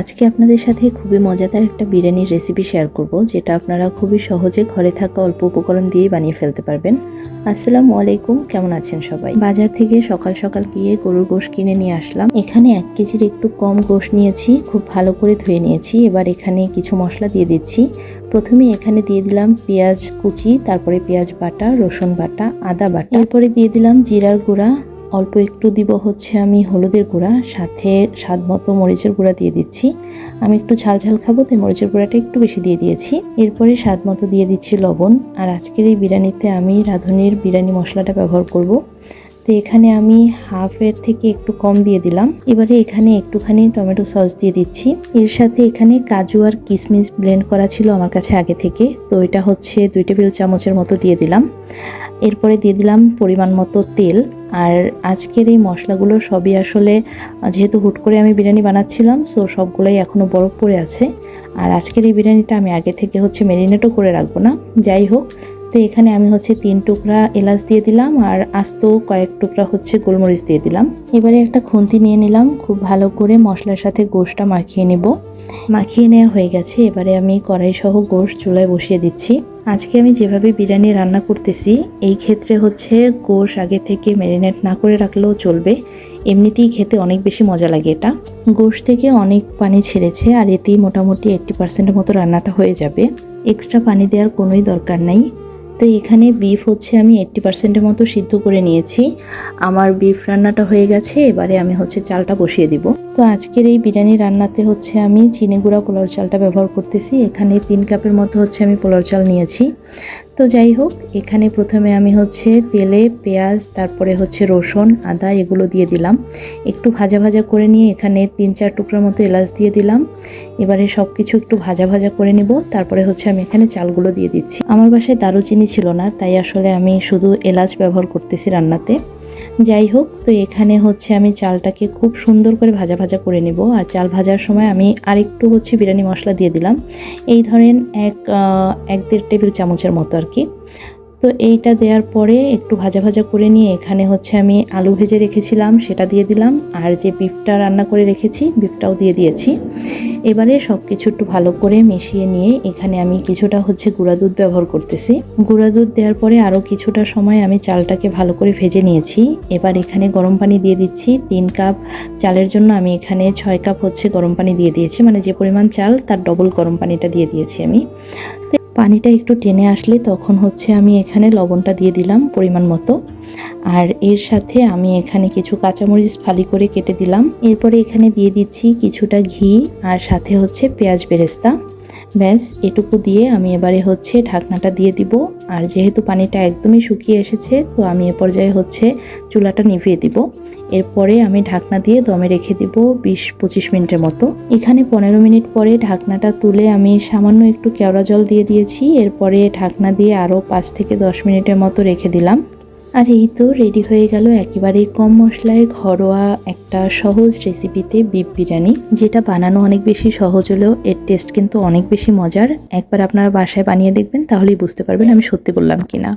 আজকে আপনাদের সাথে খুবই মজাদার একটা বিরিয়ানির রেসিপি শেয়ার করব, যেটা আপনারা খুবই সহজে ঘরে থাকা অল্প উপকরণ দিয়েই বানিয়ে ফেলতে পারবেন। আসসালামু আলাইকুম, কেমন আছেন সবাই? বাজার থেকে সকাল সকাল গিয়ে গরুর গোশ কিনে নিয়ে আসলাম। এখানে এক কেজির একটু কম গোশ নিয়েছি, খুব ভালো করে ধুয়ে নিয়েছি। এবার এখানে কিছু মশলা দিয়ে দিচ্ছি। প্রথমে এখানে দিয়ে দিলাম পেঁয়াজ কুচি, তারপরে পেঁয়াজ বাটা, রসুন বাটা, আদা বাটা। এরপরে দিয়ে দিলাম জিরার গুঁড়া অল্প একটু দিব হচ্ছে আমি হলুদের গুঁড়া, সাথে স্বাদ মতো মরিচের গুঁড়া দিয়ে দিচ্ছি। আমি একটু ঝাল ঝাল খাব, তাই মরিচের গুঁড়াটা একটু বেশি দিয়ে দিয়েছি। এরপরে স্বাদ মতো দিয়ে দিচ্ছি লবণ। আর আজকের এই বিরিয়ানিতে আমি রাঁধুনির বিরিয়ানি মশলাটা ব্যবহার করব। তো এখানে আমি হাফের থেকে একটু কম দিয়ে দিলাম। এবারে এখানে একটুখানি টমেটো সস দিয়ে দিচ্ছি। এর সাথে এখানে কাজু আর কিশমিশ ব্লেন্ড করা ছিল আমার কাছে আগে থেকে। তো এটা হচ্ছে দুই টেবিল চামচের মতো দিয়ে দিলাম। এরপরে দিয়ে দিলাম পরিমাণ মতো তেল। আর আজকের এই মশলাগুলো সবই আসলে, যেহেতু হুট করে আমি বিরিয়ানি বানাচ্ছিলাম সো সবগুলোই এখনও বরফ পড়ে আছে। আর আজকের এই বিরিয়ানিটা আমি আগে থেকে হচ্ছে ম্যারিনেটও করে রাখব না। যাই হোক তো এখানে আমি হচ্ছে তিন টুকরা এলাচ দিয়ে দিলাম আর আস্ত কয়েক টুকরা হচ্ছে গোলমরিচ দিয়ে দিলাম। এবারে একটা খুন্তি নিয়ে নিলাম, খুব ভালো করে মশলার সাথে গোশটা মাখিয়ে নেব। মাখিয়ে নেওয়া হয়ে গেছে, এবারে আমি কড়াই সহ গোশ চুলায় বসিয়ে দিচ্ছি। আজকে আমি যেভাবে বিরিয়ানি রান্না করতেছি, এই ক্ষেত্রে হচ্ছে গোশ আগে থেকে ম্যারিনেট না করে রাখলেও চলবে। এমনিতেই খেতে অনেক বেশি মজা লাগে এটা। গোশ থেকে অনেক পানি ছেড়েছে আর এতেই মোটামুটি এইট্টি পার্সেন্টের মতো রান্নাটা হয়ে যাবে। এক্সট্রা পানি দেওয়ার কোনোই দরকার নাই। তো এখানে বিফ হচ্ছে আমি এইট্টি পার্সেন্টের মতো সিদ্ধ করে নিয়েছি। আমার বিফ রান্নাটা হয়ে গেছে, এবারে আমি হচ্ছে চালটা বসিয়ে দিব। তো আজকের এই বিরিয়ানি রান্নাতে হচ্ছে আমি চিনি গুঁড়া পোলার চালটা ব্যবহার করতেছি। এখানে তিন কাপের মতো হচ্ছে আমি পোলার চাল নিয়েছি। তো যাই হোক, এখানে প্রথমে আমি হচ্ছে তেলে পেঁয়াজ, তারপরে হচ্ছে রসুন, আদা এগুলো দিয়ে দিলাম। একটু ভাজা ভাজা করে নিয়ে এখানে তিন চার টুকরার মতো এলাচ দিয়ে দিলাম। এবারে সব কিছু একটু ভাজা ভাজা করে নিব। তারপরে হচ্ছে আমি এখানে চালগুলো দিয়ে দিচ্ছি। আমার বাসায় দারুচিনি ছিল না, তাই আসলে আমি শুধু এলাচ ব্যবহার করতেছি রান্নাতে। যাই হোক, তো এখানে হচ্ছে আমি চালটাকে খুব সুন্দর করে ভাজা ভাজা করে নেব। আর চাল ভাজার সময় আমি আরেকটু হচ্ছে বিরিয়ানি মশলা দিয়ে দিলাম। এই ধরেন এক এক দেড় টেবিল চামচের মতো আর কি। তো এইটা দেওয়ার পরে একটু ভাজা ভাজা করে নিয়ে এখানে হচ্ছে আমি আলু ভেজে রেখেছিলাম, সেটা দিয়ে দিলাম। আর যে বিফটা রান্না করে রেখেছি বিফটাও দিয়ে দিয়েছি। এবারে সব কিছু একটু ভালো করে মিশিয়ে নিয়ে এখানে আমি কিছুটা হচ্ছে গুঁড়া দুধ ব্যবহার করতেছি। গুঁড়া দুধ দেওয়ার পরে আরও কিছুটা সময় আমি চালটাকে ভালো করে ভেজে নিয়েছি। এবার এখানে গরম পানি দিয়ে দিচ্ছি। তিন কাপ চালের জন্য আমি এখানে ছয় কাপ হচ্ছে গরম পানি দিয়ে দিয়েছি। মানে যে পরিমাণ চাল তার ডবল গরম পানিটা দিয়ে দিয়েছি আমি। পানিটা একটু টেনে আসলে তখন হচ্ছে আমি এখানে লবণটা দিয়ে দিলাম পরিমাণ মতো। আর এর সাথে আমি এখানে কিছু কাঁচামরিচ ফালি করে কেটে দিলাম। এরপরে এখানে দিয়ে দিচ্ছি কিছুটা ঘি আর সাথে হচ্ছে পেঁয়াজ বেরেস্তা। ব্যাস, এটুকু দিয়ে আমি এবারে হচ্ছে ঢাকনাটা দিয়ে দিব। আর যেহেতু পানিটা একদমই শুকিয়ে এসেছে, তো আমি এ পর্যায়ে হচ্ছে চুলাটা নিভিয়ে দিব। এরপরে আমি ঢাকনা দিয়ে দমে রেখে দিব বিশ পঁচিশ মিনিটের মতো। এখানে পনেরো মিনিট পরে ঢাকনাটা তুলে আমি সামান্য একটু কেওড়া জল দিয়ে দিয়েছি। এরপরে ঢাকনা দিয়ে আরও পাঁচ থেকে দশ মিনিটের মতো রেখে দিলাম। আর এই তো রেডি হয়ে গেল একেবারে কম মশলায় ঘরোয়া একটা সহজ রেসিপিতে বিফ বিরিয়ানি, যেটা বানানো অনেক বেশি সহজ হলেও এর টেস্ট কিন্তু অনেক বেশি মজার। একবার আপনারা বাসায় বানিয়ে দেখবেন, তাহলেই বুঝতে পারবেন আমি সত্যি বললাম কিনা।